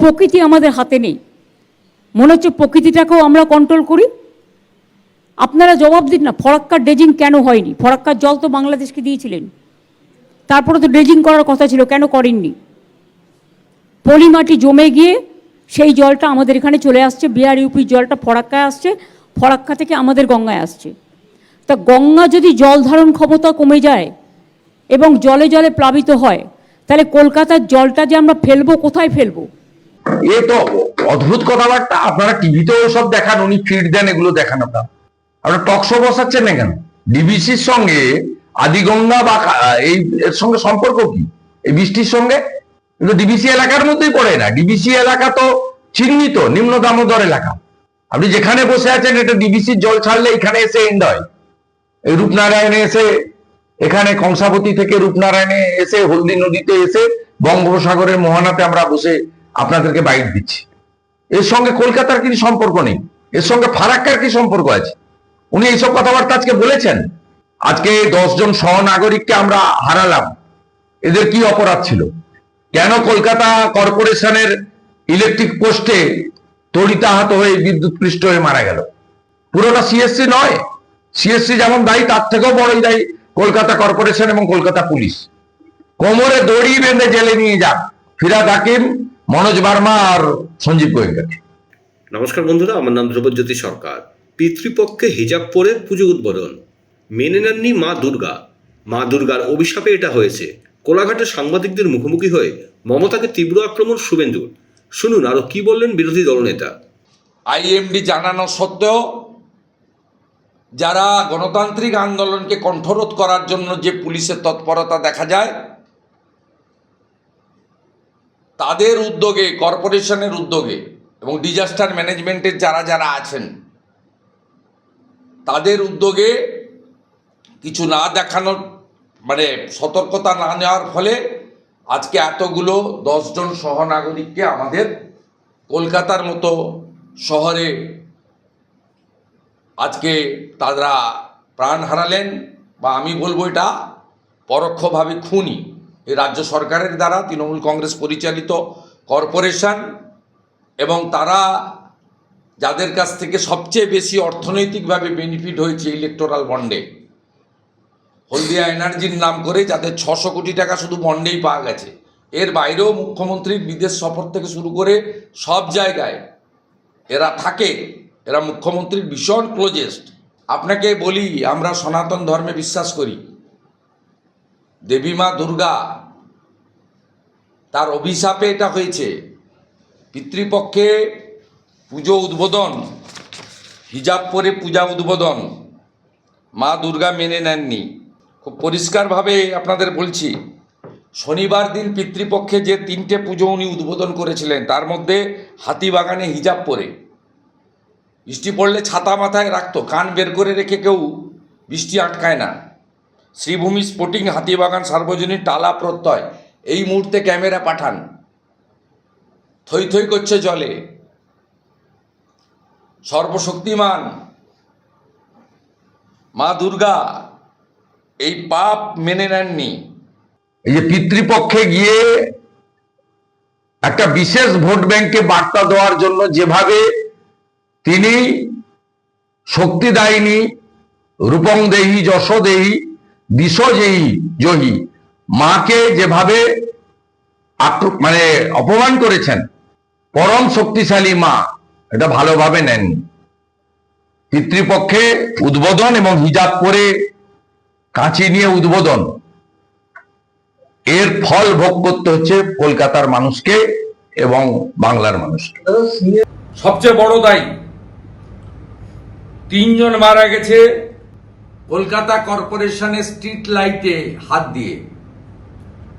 প্রকৃতি আমাদের হাতে নেই। মনে হচ্ছে প্রকৃতিটাকেও আমরা কন্ট্রোল করি। আপনারা জবাব দিন না ফরাক্কার ড্রেজিং কেন হয়নি? ফরাক্কার জল তো বাংলাদেশকে দিয়েছিলেন। তারপরে তো ড্রেজিং করার কথা ছিল, কেন করেননি? পলিমাটি জমে গিয়ে সেই জলটা আমাদের এখানে চলে আসছে, বিহার ইউপির জলটা ফরাক্কায় আসছে, ফরাক্কা থেকে আমাদের গঙ্গায় আসছে। তা গঙ্গা যদি জল ধারণ ক্ষমতা কমে যায় এবং জলে জলে প্লাবিত হয়, তাহলে কলকাতার জলটা যে আমরা ফেলব, কোথায় ফেলব? এ তো অদ্ভুত কথাবার্তা। আপনারা টিভিতেও সব দেখান, উনি ফিড দেন, এগুলো দেখান আপনার। আপনারা টক শো বসাচ্ছেন না কেন? ডিবিসির সঙ্গে আদিগঙ্গা বা এই এর সঙ্গে সম্পর্ক কি? এই বৃষ্টির সঙ্গে? কিন্তু ডিবিসি এলাকার মধ্যেই পড়ে না। ডিবিসি এলাকা তো চিহ্নিত, নিম্ন দামোদর এলাকা। আপনি যেখানে বসে আছেন, এটা ডিবিসির জল ছাড়লে এখানে এসে এন্ড হয়। এই রূপনারায়ণে এসে, এখানে কংসাবতী থেকে রূপনারায়ণে এসে, হলদি নদীতে এসে, বঙ্গোপসাগরের মোহনাতে আমরা বসে আপনাদেরকে বাইট দিচ্ছি। এর সঙ্গে কলকাতার কি সম্পর্ক নেই? এর সঙ্গে ফারাক্কার কি সম্পর্ক আছে? উনি এইসব কথাবার্তা আজকে বলেছেন। আজকে দশজন সহনাগরিককে আমরা হারালাম। এদের কি অপরাধ ছিল? কেন কলকাতা কর্পোরেশনের ইলেকট্রিক পোস্টে তড়িতাহত হয়ে বিদ্যুৎ পৃষ্ঠ হয়ে মারা গেল? পুরোটা সিএসসি নয়। সিএসসি যেমন দায়ী, তার থেকেও বড়ই দায়ী কলকাতা কর্পোরেশন এবং কলকাতা পুলিশ। কোমরে দড়ি বেঁধে জেলে নিয়ে যাক ফিরাদ হাকিম। মনোজ বার্মা আর সঞ্জীব গোয়েঙ্কাকে নমস্কার বন্ধুরা আমার নাম ধ্রুবজ্যোতি সরকার। পিতৃপক্ষে হিজাব পরে পুজো উদ্বোধন। মেনে নেননি মা দুর্গা। মা দুর্গার অভিশাপে এটা হয়েছে। কোলাঘাটে সাংবাদিকদের মুখোমুখি হয়ে মমতাকে তীব্র আক্রমণ শুভেন্দুর। শুনুন আরও কি বললেন বিরোধী দলনেতা? আইএমডি জানানো সত্ত্বেও যারা গণতান্ত্রিক আন্দোলনকে কণ্ঠরোধ করার জন্য যে পুলিশের তৎপরতা দেখা যায় তাদের উদ্যোগে, কর্পোরেশনের উদ্যোগে এবং ডিজাস্টার ম্যানেজমেন্টের যারা যারা আছেন, তাদের উদ্যোগে কিছু না দেখানোর মানে সতর্কতা না নেওয়ার ফলে আজকে এতগুলো দশজন সহনাগরিককে আমাদের কলকাতার মতো শহরে আজকে তারা প্রাণ হারালেন বা আমি বলব এটা পরোক্ষভাবে খুনি। এই রাজ্য সরকারের দ্বারা তৃণমূল কংগ্রেস পরিচালিত কর্পোরেশন এবং তারা যাদের কাছ থেকে সবচেয়ে বেশি অর্থনৈতিকভাবে বেনিফিট হয়েছে ইলেকটোরাল বন্ডে হলদিয়া এনার্জির নাম করে যাদের ছশো কোটি টাকা শুধু বন্ডেই পাওয়া গেছে। এর বাইরেও মুখ্যমন্ত্রীর বিদেশ সফর থেকে শুরু করে সব জায়গায় এরা থাকে, এরা মুখ্যমন্ত্রীর ভীষণ ক্লোজেস্ট আপনাকে বলি, আমরা সনাতন ধর্মে বিশ্বাস করি। দেবী মা দুর্গা, তার অভিশাপে এটা হয়েছে। পিতৃপক্ষে পুজো উদ্বোধন, হিজাব পরে পূজা উদ্বোধন। মা দুর্গা মেনে নেননি। খুব পরিষ্কারভাবে আপনাদের বলছি, শনিবার দিন পিতৃপক্ষে যে তিনটে পুজো উনি উদ্বোধন করেছিলেন, তার মধ্যে হাতিবাগানে হিজাব পরে। বৃষ্টি পড়লে ছাতা মাথায় রাখতো, কান বের করে রেখে কেউ বৃষ্টি আটকায় না। শ্রীভূমি স্পোর্টিং হাতিবাগান সার্বজনীন টালা প্রত্যয়। এই মুহূর্তে ক্যামেরা পাঠান। থই থই করছে জলে। সর্বশক্তিমান মা দুর্গা, এই পাপ মেনে নেননি। এই যে পিতৃপক্ষে গিয়ে একটা বিশেষ ভোট ব্যাংকে বার্তা দেওয়ার জন্য যেভাবে তিনি শক্তিদায়িনী রূপং দেহী যশ যেহি জহি মাকে যেভাবে মানে অপমান করেছেন, পরম শক্তিশালী মা, এটা ভালোভাবে নেননি। পিতৃপক্ষে উদ্বোধন এবং হিজাব করে কাঁচি নিয়ে উদ্বোধন। এর ফল ভোগ করতে হচ্ছে কলকাতার মানুষকে এবং বাংলার মানুষকে। সবচেয়ে বড় দায়ী, তিনজন মারা গেছে কলকাতা কর্পোরেশনের স্ট্রিট লাইটে হাত দিয়ে।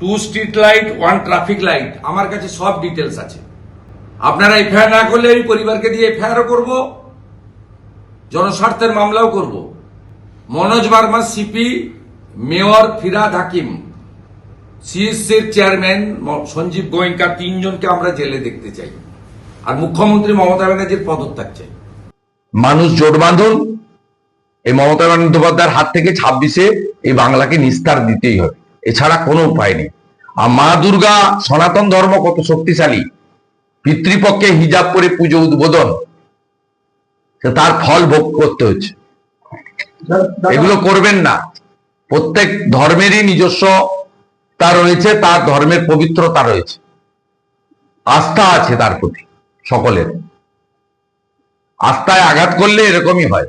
Two street light, one traffic light, আমার কাছে সব ডিটেলস আছে। আপনারা এফআইআর না করলে আমি পরিবারকে দিয়ে এফআইআরও করব, জনস্বার্থের মামলাও করব। মনোজ বার্মা, সিপি, মেয়র ফিরাদ হাকিম, সিএসসির চেয়ারম্যান সঞ্জীব গোয়েঙ্কা, তিনজনকে আমরা জেলে দেখতে চাই। আর মুখ্যমন্ত্রী মমতা ব্যানার্জির পদত্যাগ চাই। মানুষ জোট বাঁধুন এই মমতা বন্দ্যোপাধ্যায়ের হাত থেকে ছাব্বিশে এই বাংলাকে নিস্তার দিতেই হবে। এছাড়া কোনো উপায় নেই। আর মা দুর্গা সনাতন ধর্ম কত শক্তিশালী। পিতৃপক্ষে হিজাব করে পুজো উদ্বোধন। তার ফল ভোগ করতে হচ্ছে। এগুলো করবেন না। প্রত্যেক ধর্মেরই নিজস্ব তা রয়েছে, তার ধর্মের পবিত্রতা রয়েছে। আস্থা আছে তার প্রতি সকলের। আস্থায় আঘাত করলে এরকমই হয়।